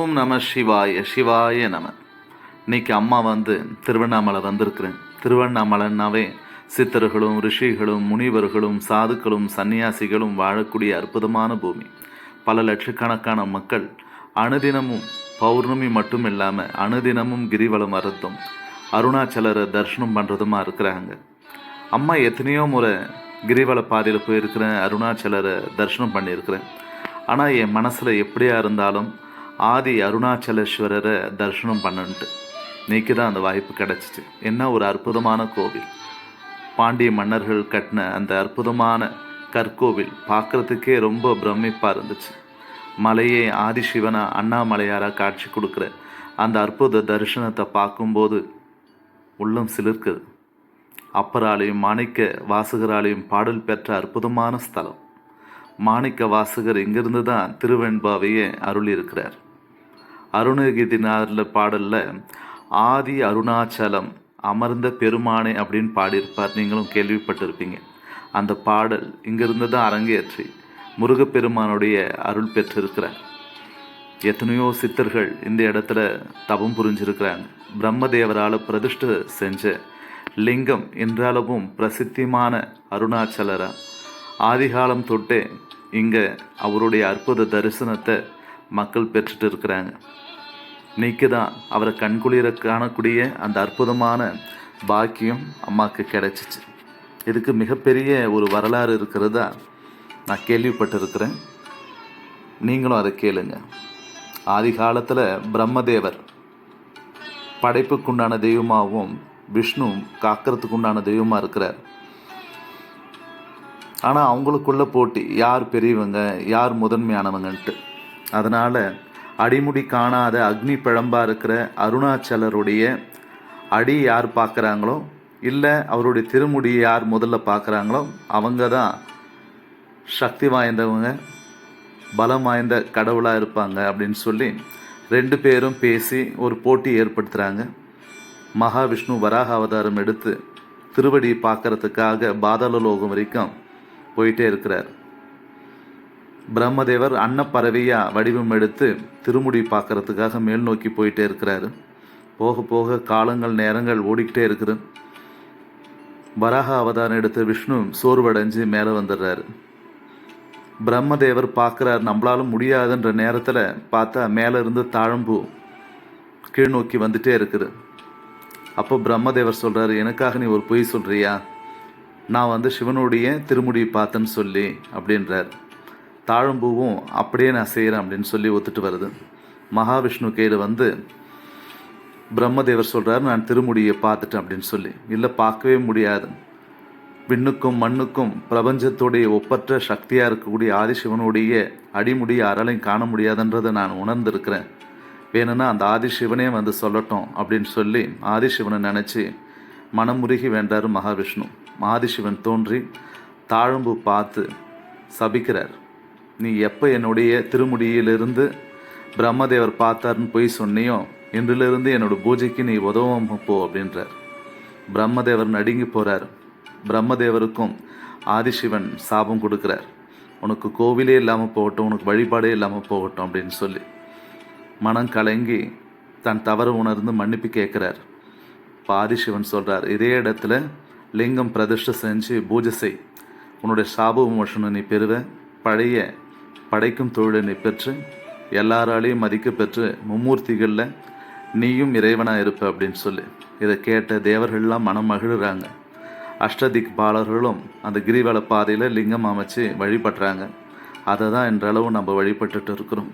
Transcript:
ஓம் நம சிவாய சிவாய நம. இன்னைக்கு அம்மா வந்து திருவண்ணாமலை வந்திருக்கிறேன். திருவண்ணாமலைன்னாவே சித்தர்களும் ரிஷிகளும் முனிவர்களும் சாதுக்களும் சன்னியாசிகளும் வாழக்கூடிய அற்புதமான பூமி. பல லட்சக்கணக்கான மக்கள் அனுதினமும் பௌர்ணமி மட்டும் இல்லாமல் அனுதினமும் கிரிவலம் வரதும் அருணாச்சலரை தர்ஷனம் பண்ணுறதுமா இருக்கிறாங்க. அம்மா எத்தனையோ முறை கிரிவல பாதையில் போயிருக்கிறேன் அருணாச்சலரை தர்ஷனம் பண்ணியிருக்கிறேன். ஆனால் என் மனசில் எப்படியா இருந்தாலும் ஆதி அருணாச்சலேஸ்வரரை தரிசனம் பண்ணன்ட்டு. இன்னைக்கு தான் அந்த வாய்ப்பு கிடச்சிச்சு. என்ன ஒரு அற்புதமான கோவில். பாண்டிய மன்னர்கள் கட்டின அந்த அற்புதமான கற்கோவில் பார்க்குறதுக்கே ரொம்ப பிரமிப்பாக இருந்துச்சு. மலையே ஆதிசிவனா அண்ணாமலையாராக காட்சி கொடுக்குற அந்த அற்புத தரிசனத்தை பார்க்கும்போது உள்ளம் சிலிர்க்குது. அப்பராலையும் மாணிக்க வாசகராலையும் பாடல் பெற்ற அற்புதமான ஸ்தலம். மாணிக்க வாசகர் இங்கிருந்து தான் திருவெண்பாவையே அருளியிருக்கிறார். அருணகிரிநாதரில் பாடலில் ஆதி அருணாச்சலம் அமர்ந்த பெருமானே அப்படின்னு பாடியிருப்பார். நீங்களும் கேள்விப்பட்டிருப்பீங்க. அந்த பாடல் இங்கிருந்து தான் அரங்கேற்றி முருகப்பெருமானுடைய அருள் பெற்றிருக்கிறார். எத்தனையோ சித்தர்கள் இந்த இடத்துல தபம் புரிஞ்சிருக்கிறாங்க. பிரம்மதேவரால் பிரதிஷ்ட செஞ்ச லிங்கம் என்றாலவும் பிரசித்திமான அருணாச்சலரா. ஆதிகாலம் தொட்டே இங்கே அவருடைய அற்புத தரிசனத்தை மக்கள் பெற்றுட்டு இருக்கிறாங்க. இன்னைக்கு தான் அவரை கண்குளிர காணக்கூடிய அந்த அற்புதமான பாக்கியம் அம்மாவுக்கு கிடைச்சிச்சு. இதுக்கு மிகப்பெரிய ஒரு வரலாறு இருக்கிறதா நான் கேள்விப்பட்டிருக்கிறேன். நீங்களும் அதை கேளுங்க. ஆதி காலத்தில் பிரம்மதேவர் படைப்புக்குண்டான தெய்வமாகவும் விஷ்ணு காக்கிறதுக்குண்டான தெய்வமாக இருக்கிறார். ஆனால் அவங்களுக்குள்ள போட்டி யார் பெரியவங்க யார் முதன்மையானவங்கன்ட்டு. அதனால் அடிமுடி காணாத அக்னி பிழம்பாக இருக்கிற அருணாச்சலருடைய அடி யார் பார்க்குறாங்களோ இல்லை அவருடைய திருமுடியை யார் முதல்ல பார்க்குறாங்களோ அவங்க தான் சக்தி வாய்ந்தவங்க பலம் வாய்ந்த கடவுளாக இருப்பாங்க அப்படின்னு சொல்லி ரெண்டு பேரும் பேசி ஒரு போட்டி ஏற்படுத்துகிறாங்க மகாவிஷ்ணு வராக அவதாரம் எடுத்து திருவடி பார்க்கறதுக்காக பாதாள லோகம் வரைக்கும் போயிட்டே இருக்கிறார். பிரம்மதேவர் அன்னப்பறவையாக வடிவம் எடுத்து திருமுடி பார்க்கறதுக்காக மேல் நோக்கி போயிட்டே இருக்கிறாரு. போக போக காலங்கள் நேரங்கள் ஓடிக்கிட்டே இருக்குது. வராக அவதாரம் எடுத்த விஷ்ணு சோர்வடைஞ்சு மேலே வந்துடுறாரு. பிரம்மதேவர் பார்க்குறாரு நம்மளால முடியாதுன்ற நேரத்தில் பார்த்தா மேலே இருந்து தாழம்பூ கீழ் நோக்கி வந்துட்டே இருக்குது. அப்போ பிரம்மதேவர் சொல்கிறாரு எனக்காக நீ ஒரு பொய் சொல்கிறியா நான் வந்து சிவனுடைய திருமுடி பார்த்தேன்னு சொல்லி அப்படின்றார். தாழம்பூவும் அப்படியே நான் செய்கிறேன் அப்படின்னு சொல்லி ஒத்துட்டு வருது. மகாவிஷ்ணு கையில் வந்து பிரம்மதேவர் சொல்கிறார் நான் திருமுடியை பார்த்துட்டேன் அப்படின்னு சொல்லி. இல்லை பார்க்கவே முடியாது. விண்ணுக்கும் மண்ணுக்கும் பிரபஞ்சத்துடைய ஒப்பற்ற சக்தியாக இருக்கக்கூடிய ஆதிசிவனுடைய அடிமுடி யாராலையும் காண முடியாதுன்றதை நான் உணர்ந்திருக்கிறேன். வேணும்னா அந்த ஆதிசிவனே வந்து சொல்லட்டும் அப்படின்னு சொல்லி ஆதிசிவனை நினச்சி மனமுருகி வேண்டார் மகாவிஷ்ணு. ஆதிசிவன் தோன்றி தாழம்பு பார்த்து சபிக்கிறார். நீ எப்போ என்னுடைய திருமுடியிலிருந்து பிரம்மதேவர் பார்த்தாருன்னு போய் சொன்னியோ இன்றிலிருந்து என்னோட பூஜைக்கு நீ உதவும் போ அப்படின்றார். பிரம்மதேவர் நடுங்கி போகிறார் பிரம்மதேவருக்கும் ஆதிசிவன் சாபம் கொடுக்குறார். உனக்கு கோவிலே இல்லாமல் போகட்டும் உனக்கு வழிபாடே இல்லாமல் போகட்டும் அப்படின்னு சொல்லி மனம் கலங்கி தன் தவறு உணர்ந்து மன்னிப்பு கேட்குறார். இப்போ ஆதிசிவன் சொல்கிறார் இதே இடத்துல லிங்கம் பிரதிஷ்டை செஞ்சு பூஜை செய். உன்னுடைய சாப விமோசனம் நீ பெறுவ. பழைய படைக்கும் தொழிலை பெற்று எல்லாராலையும் மதிக்க பெற்று மும்மூர்த்திகளில் நீயும் இறைவனாக இருப்ப அப்படின்னு சொல்லி. இதை கேட்ட தேவர்கள்லாம் மனம் மகிழுறாங்க. அஷ்டதிக் பாலர்களும் அந்த கிரிவல பாதையில் லிங்கம் அமைச்சு வழிபடுறாங்க. அதை தான் இன்றளவு நம்ம வழிபட்டுட்டு இருக்கிறோம்.